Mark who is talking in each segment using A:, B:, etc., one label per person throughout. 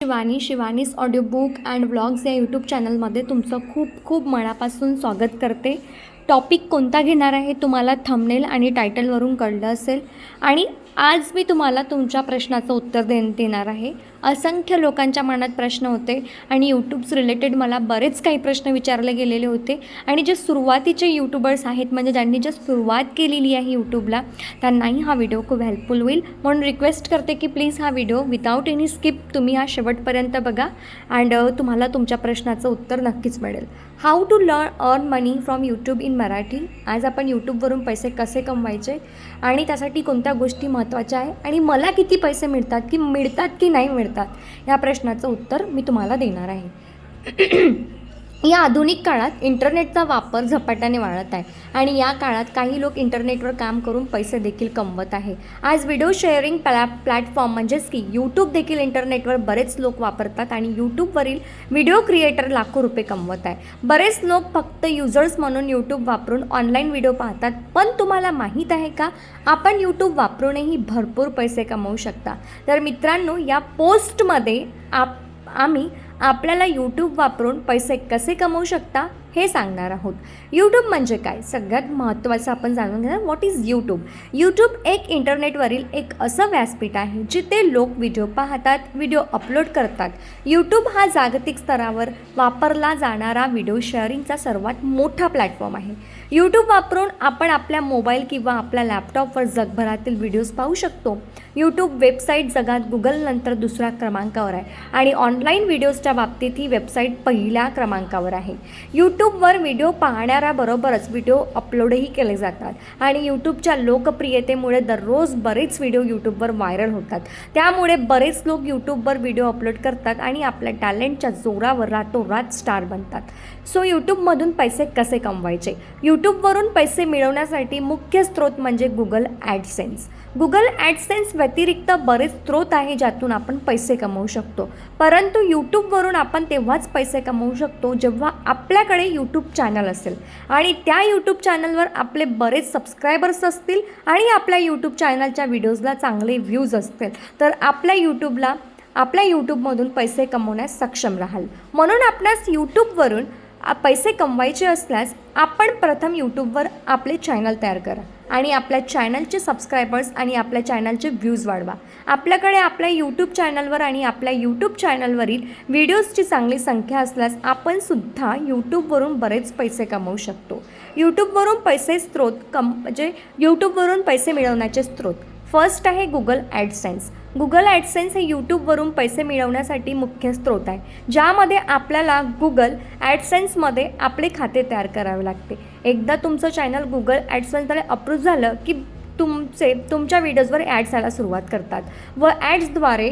A: Shivani Shivani's audio book and vlogs या YouTube चॅनलमध्ये तुमचं खूप खूप मनापासून स्वागत करते. टॉपिक कोणता घेणार आहे तुम्हाला थंबनेल आणि टायटलवरून कळलं असेल. आणि आज मी तुम्हाला तुमच्या प्रश्नाचं उत्तर दे देणार आहे. असंख्य लोकांच्या मनात प्रश्न होते आणि यूट्यूब्स रिलेटेड मला बरेच काही प्रश्न विचारले गेलेले होते. आणि जे सुरुवातीचे यूट्यूबर्स आहेत म्हणजे ज्यांनी जे सुरुवात केलेली आहे यूट्यूबला त्यांनाही हा व्हिडिओ खूप हेल्पफुल होईल. म्हणून रिक्वेस्ट करते की प्लीज हा व्हिडिओ विदाऊट एनी स्किप तुम्ही हा शेवटपर्यंत बघा अँड तुम्हाला तुमच्या प्रश्नाचं उत्तर नक्कीच मिळेल. How to learn earn money from YouTube in Marathi आज आपण यूट्यूबवरून पैसे कसे कमवायचे? आणि त्यासाठी कोणत्या गोष्टी महत्त्वाच्या आहे आणि मला किती पैसे मिळतात की मिळतात की नाही मिळतात या प्रश्नाचं उत्तर मी तुम्हाला देणार आहे. या आधुनिक काळात इंटरनेटचा वापर झपाट्याने वाढत आहे. आणि या काळात काही लोक इंटरनेटवर काम करून पैसे देखील कमवत आहे. आज व्हिडिओ शेअरिंग प्लॅ प्लॅटफॉर्म म्हणजेच की यूट्यूब देखील इंटरनेटवर बरेच लोक वापरतात आणि यूट्यूबवरील व्हिडिओ क्रिएटर लाखो रुपये कमवत आहे. बरेच लोक फक्त युजर्स म्हणून यूट्यूब वापरून ऑनलाईन व्हिडिओ पाहतात पण तुम्हाला माहीत आहे का? आपण यूट्यूब वापरूनही भरपूर पैसे कमवू शकता. तर मित्रांनो या पोस्टमध्ये आप आम्ही आपल्याला यूट्यूब वापरून पैसे कसे कमवू शकता? हे सांगणार आहोत. यूट्यूब म्हणजे काय? सगळ्यात महत्त्वाचं आपण जाणून घेणार व्हॉट इज यूट्यूब यूट्यूब एक इंटरनेटवरील एक असं व्यासपीठ आहे जिथे लोक व्हिडिओ पाहतात व्हिडिओ अपलोड करतात. यूट्यूब हा जागतिक स्तरावर वापरला जाणारा व्हिडिओ शेअरिंगचा सर्वात मोठा प्लॅटफॉर्म आहे. यूट्यूब वापरून आपण आपल्या मोबाईल किंवा आपल्या लॅपटॉपवर जगभरातील व्हिडिओज पाहू शकतो. यूट्यूब वेबसाईट जगात गुगलनंतर दुसऱ्या क्रमांकावर आहे आणि ऑनलाईन व्हिडिओजच्या बाबतीत ही वेबसाईट पहिल्या क्रमांकावर आहे. यूट्यूबवर व्हिडिओ पाहणाऱ्याबरोबरच व्हिडिओ अपलोडही केले जातात. आणि यूट्यूबच्या लोकप्रियतेमुळे दररोज बरेच व्हिडिओ यूट्यूबवर व्हायरल होतात. त्यामुळे बरेच लोक यूट्यूबवर व्हिडिओ अपलोड करतात आणि आपल्या टॅलेंटच्या जोरावर रातोरात स्टार बनतात. सो यूट्यूबमधून पैसे कसे कमवायचे? यूट्यूबवरून पैसे मिळवण्यासाठी मुख्य स्रोत म्हणजे गुगल ॲडसेन्स गुगल ॲडसेन्स व्यतिरिक्त बरेच स्रोत आहे ज्यातून आपण पैसे कमवू शकतो. परंतु यूट्यूबवरून आपण तेव्हाच पैसे कमवू शकतो जेव्हा आपल्याकडे यूट्यूब चॅनल असेल. आणि त्या यूट्यूब चॅनलवर आपले बरेच सबस्क्रायबर्स असतील आणि आपल्या यूट्यूब चॅनलच्या व्हिडिओजला चांगले व्ह्यूज असतील. तर आपल्या यूट्यूबला आपल्या यूट्यूबमधून पैसे कमवण्यास सक्षम राहाल. म्हणून आपणास यूट्यूबवरून पैसे कमवायचे असल्यास आपण प्रथम यूट्यूबवर आपले चॅनल तयार करा आणि आपल्या चॅनलचे सबस्क्रायबर्स आणि आपल्या चॅनलचे व्ह्यूज वाढवा. आपल्याकडे आपल्या यूट्यूब चॅनलवर आणि आपल्या यूट्यूब चॅनलवरील व्हिडिओजची चांगली संख्या असल्यास आपण सुद्धा यूट्यूबवरून बरेच पैसे कमवू शकतो. यूट्यूबवरून पैसे स्रोत कम म्हणजे यूट्यूबवरून पैसे मिळवण्याचे स्रोत. फर्स्ट आहे गुगल ॲडसेन्स गुगल ॲडसेन्स हे यूट्यूबवरून पैसे मिळवण्यासाठी मुख्य स्रोत आहे. ज्यामध्ये आपल्याला गुगल ॲडसेन्समध्ये आपले खाते तयार करावे लागते. एकदा तुमचं चॅनल गुगल ॲडसेन्सद्वारे अप्रूव्ह झालं की तुमचे तुमच्या व्हिडिओजवर ॲड्स यायला सुरुवात करतात. व ॲड्सद्वारे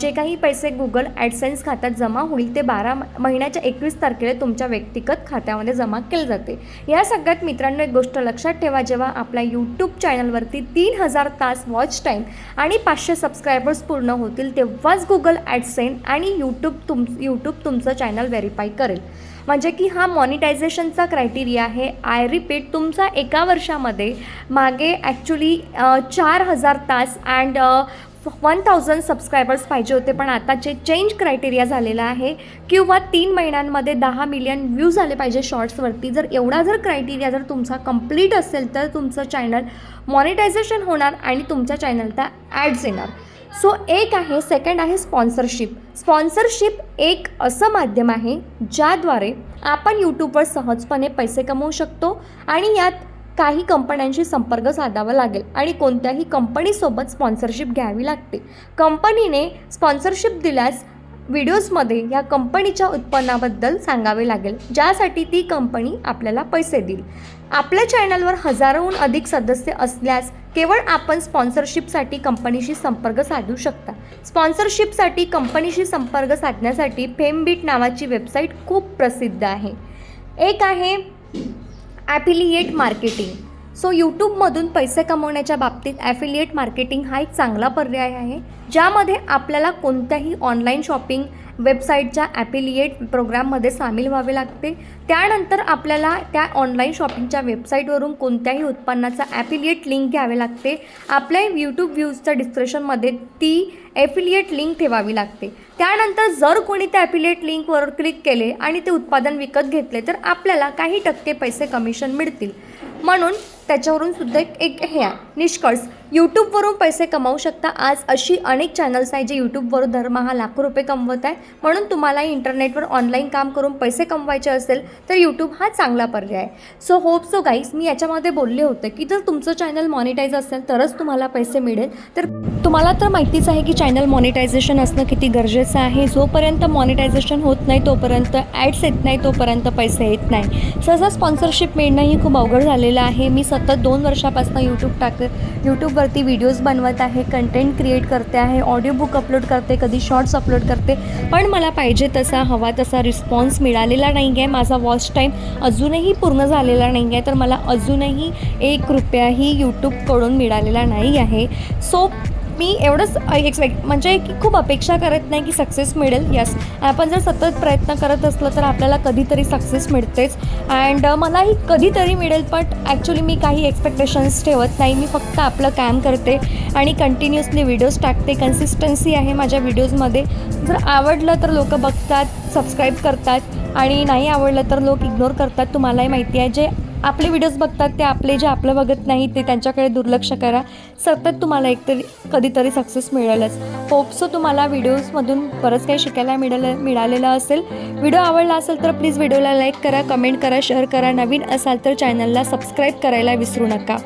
A: जे काही पैसे गुगल ॲडसेन्स खात्यात जमा होईल ते बारा म- महिन्याच्या एकवीस तारखेला तुमच्या व्यक्तिगत खात्यामध्ये जमा केले जाते. या सगळ्यात मित्रांनो एक गोष्ट लक्षात ठेवा जेव्हा आपल्या यूट्यूब चॅनलवरती तीन हजार तास वॉच टाईम आणि पाचशे सबस्क्रायबर्स पूर्ण होतील तेव्हाच गुगल ॲडसेन आणि यूट्यूब तुम यूट्यूब तुमचं चॅनल व्हेरीफाय करेल. म्हणजे की हा मॉनिटायझेशनचा क्रायटेरिया आहे. आय रिपीट तुमचा एका वर्षामध्ये मागे ॲक्च्युली चार हजार तास अँड वन थाउजंड सबस्क्रायबर्स पाहिजे होते. पण आताचे चेंज क्रायटेरिया झालेला आहे किंवा तीन महिन्यांमध्ये दहा मिलियन व्ह्यूज आले पाहिजे शॉर्ट्सवरती जर एवढा जर क्रायटेरिया जर तुमचा कंप्लीट असेल तर तुमचं चॅनल मॉनिटायझेशन होणार आणि तुमच्या चॅनलला ॲड्स येणार. सो एक आहे सेकंड आहे स्पॉन्सरशिप स्पॉन्सरशिप एक असं माध्यम आहे ज्याद्वारे आपण यूट्यूबवर सहजपणे पैसे कमवू शकतो आणि यात काही कंपन्यांशी संपर्क साधावा लागेल आणि कोणत्याही कंपनीसोबत स्पॉन्सरशिप घ्यावी लागते. कंपनीने स्पॉन्सरशिप दिल्यास व्हिडिओजमध्ये या कंपनीच्या उत्पन्नाबद्दल सांगावे लागेल ज्यासाठी ती कंपनी आपल्याला पैसे देईल. आपल्या चॅनलवर हजारोहून अधिक सदस्य असल्यास केवळ आपण स्पॉन्सरशिपसाठी कंपनीशी संपर्क साधू शकता. स्पॉन्सरशिपसाठी कंपनीशी संपर्क साधण्यासाठी फेमबीट नावाची वेबसाईट खूप प्रसिद्ध आहे. एक आहे ॲफिलिएट मार्केटिंग. सो यूट्यूबमधून पैसे कमवण्याच्या बाबतीत ॲफिलिएट मार्केटिंग हा एक चांगला पर्याय आहे ज्यामध्ये आपल्याला कोणत्याही ऑनलाईन शॉपिंग वेबसाईटच्या ॲपिलिएट प्रोग्राममध्ये सामील व्हावे लागते. त्यानंतर आपल्याला त्या ऑनलाईन शॉपिंगच्या वेबसाईटवरून कोणत्याही उत्पन्नाचा ॲपिलिएट लिंक घ्यावे लागते. आपल्या यूट्यूब व्ह्यूजच्या डिस्क्रिप्शनमध्ये ती ॲफिलिएट लिंक ठेवावी लागते. त्यानंतर जर कोणी त्या ॲफिलिएट लिंकवर क्लिक केले आणि ते उत्पादन विकत घेतले तर आपल्याला काही टक्के पैसे कमिशन मिळतील. म्हणून त्याच्यावरून सुद्धा एक एक हे आहे निष्कर्ष. यूट्यूबवरून पैसे कमावू शकता. आज अशी अनेक चॅनल्स आहेत जे यूट्यूबवरून दरमहा लाखो रुपये कमवत आहे म्हणून तुम्हाला इंटरनेटवर ऑनलाईन काम करून पैसे कमवायचे असेल तर यूट्यूब हा चांगला पर्याय आहे. सो होप सो गाईज मी याच्यामध्ये बोलले होते की जर तुमचं चॅनल मॉनिटाईज असेल तरच तुम्हाला पैसे मिळेल. तर तुम्हाला तर माहितीच आहे की चॅनल मॉनिटायझेशन असणं किती गरजेचं आहे. जोपर्यंत मॉनिटायझेशन होत नाही तोपर्यंत ॲड्स येत नाही तोपर्यंत पैसे येत नाही. सहसा स्पॉन्सरशिप मिळणं ही खूप अवघड झालेलं आहे. मी सतत दोन वर्षापासून यूट्यूब टाक यूट्यूबवरती व्हिडिओज बनवत आहे कंटेंट क्रिएट करते आहे ऑडिओ बुक अपलोड करते कधी शॉर्ट्स अपलोड करते. पण मला पाहिजे तसा हवा तसा रिस्पॉन्स मिळालेला नाही आहे माझा वॉच टाईम अजूनही पूर्ण झालेला नाही आहे तर मला अजूनही एक रुपयाही यूट्यूबकडून मिळालेला नाही आहे. सो मी एवढंच एक्सपेक्ट म्हणजे की खूप अपेक्षा करत नाही की सक्सेस मिळेल यस आपण जर सतत प्रयत्न करत असलं तर आपल्याला कधीतरी सक्सेस मिळतेच. अँड मलाही कधीतरी मिळेल बट ॲक्च्युली मी काही एक्सपेक्टेशन्स ठेवत नाही. मी फक्त आपलं काम करते आणि कंटिन्युअसली व्हिडिओज टाकते. कन्सिस्टन्सी आहे माझ्या व्हिडिओजमध्ये जर आवडलं तर लोक बघतात सबस्क्राईब करतात. आणि नाही आवडलं तर लोक इग्नोर करतात. तुम्हालाही माहिती आहे जे आपले व्हिडिओज बघतात ते आपले जे आपलं बघत नाही ते त्यांच्याकडे दुर्लक्ष करा. सतत तुम्हाला एकतरी कधीतरी सक्सेस मिळेलच. होपसो तुम्हाला व्हिडिओजमधून बरंच काही शिकायला मिळालं मिळालेलं असेल. व्हिडिओ आवडला असेल तर प्लीज व्हिडिओला लाईक करा कमेंट करा शेअर करा. नवीन असाल तर चॅनलला सबस्क्राईब करायला विसरू नका.